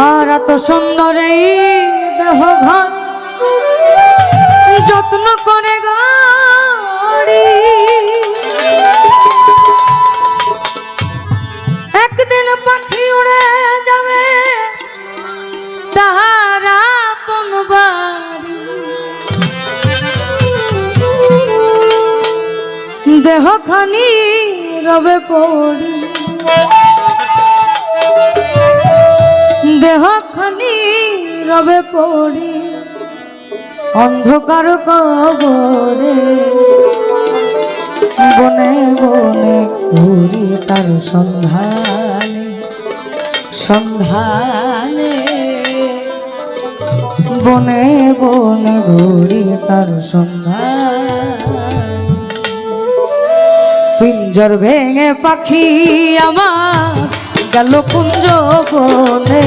আর এত সুন্দর এই দেহ ঘর যত্ন করে গাড়ি। একদিন পাখি উড়ে যাবে, তাহারা দেহ খানি রবে পড়ি। দেহ খানি রবে পড়ি, অন্ধকার কবরে। বনে বনে ঘুরি তার সন্ধানে সন্ধানে। বনে বনে ঘুরি তার সন্ধান। পিঞ্জর ভেঙে পাখি আমার গেল কুঞ্জ বনে।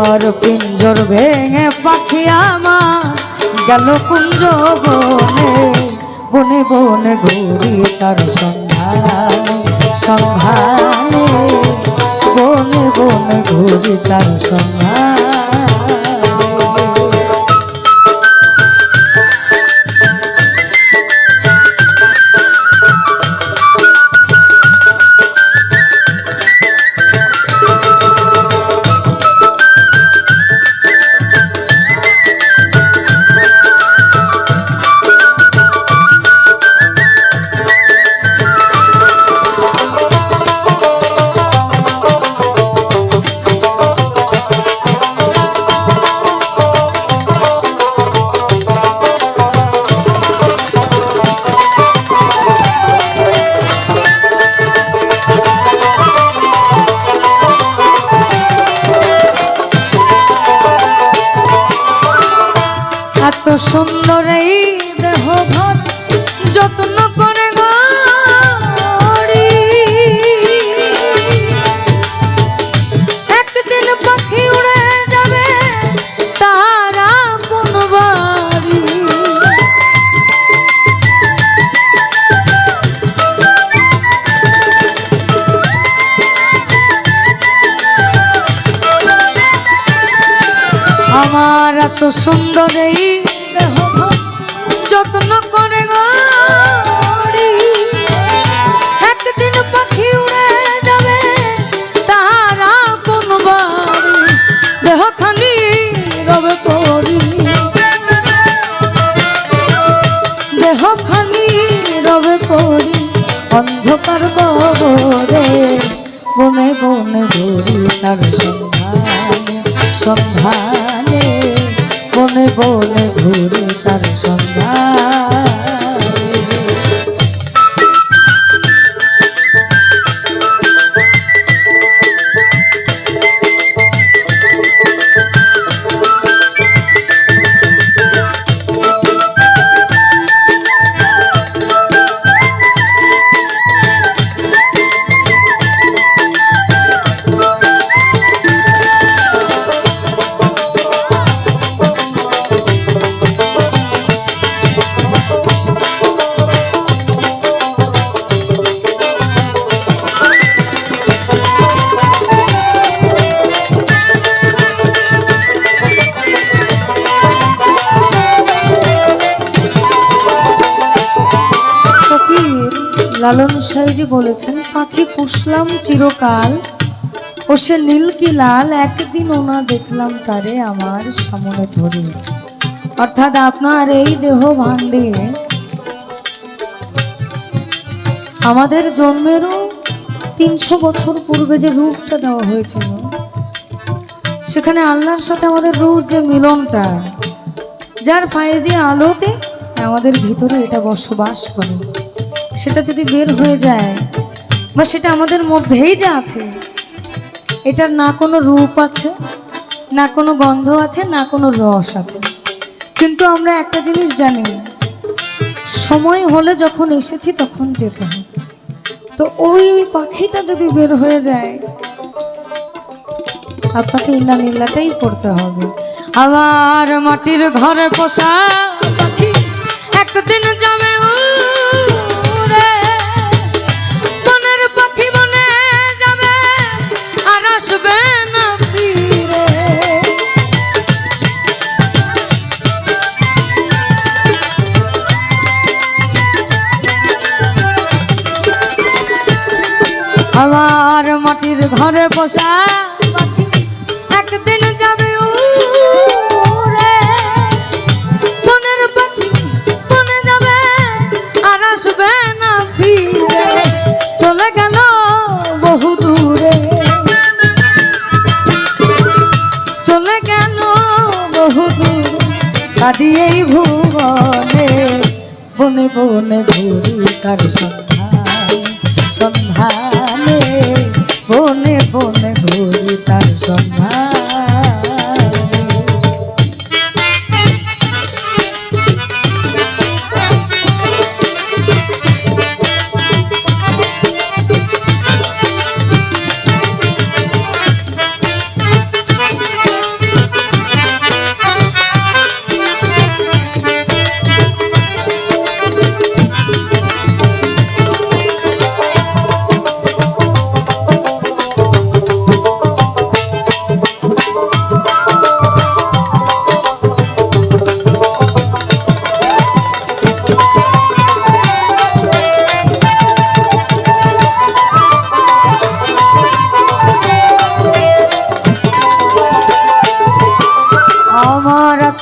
আর পিঞ্জর ভেঙে পাখি আমার গেল কুঞ্জ বনে। বনে বনে ঘুরি তার সন্ধানে সন্ধানে। বনে বনে ঘুরি তার সন্ধানে। আমার এত সুন্দর এই দেহ যত্ন করে গড়ি একদিন পাখি উড়ে যাবে তারা কোন দেহ খালি রবে পড়ি দেহ খালি রবে পড়ি অন্ধকার কবরে বনে বনে ঘুরি তার সন্ধানে সন্ধানে। বনে বনে ঘুরে তার সন্ধানে। লালন সাইজি বলেছেন, পাখি পুষলাম চিরকাল, ও সে নীল কি লাল, একদিন ওনা দেখলাম তারে আমার সামনে ধরে। অর্থাৎ আপনার এই দেহ ভাণ্ডে আমাদের জন্মেরও তিনশো বছর পূর্বে যে রূপটা দেওয়া হয়েছিল, সেখানে আল্লাহর সাথে আমাদের রূপ যে মিলনটা, যার ফায়েজি আলোতে আমাদের ভিতরে এটা বসবাস করে। সেটা যদি বের হয়ে যায়, বা সেটা আমাদের মধ্যেই যা আছে, এটার না কোনো রূপ আছে, না কোনো গন্ধ আছে, না কোনো রস আছে। কিন্তু আমরা একটা জিনিস জানি, সময় হলে যখন এসেছি তখন যেতে হবে। তো ওই পাখিটা যদি বের হয়ে যায়, আপনাকে ইন্না নিল্লাটাই করতে হবে। আবার মাটির ঘরে পোষা আমার মাটির ঘরে বসা একদিন যাবে উড়ে। যাবে আর না ফিরে। চলে গেল বহু দূরে। চলে গেল বহু ভুবনে, বনে বনে ঘুরি তার সন্ধান, সন্ধানে। বনে বনে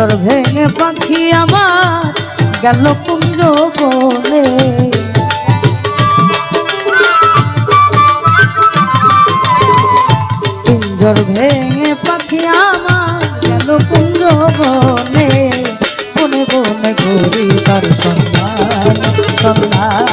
পিঞ্জর ভেঙে পাখি আমার গেল কুঞ্জ বনে। পিঞ্জর ভেঙে পাখি আমার গেল কুঞ্জ বনে। বনে বনে ঘুরি তার সন্ধান, সন্ধানে।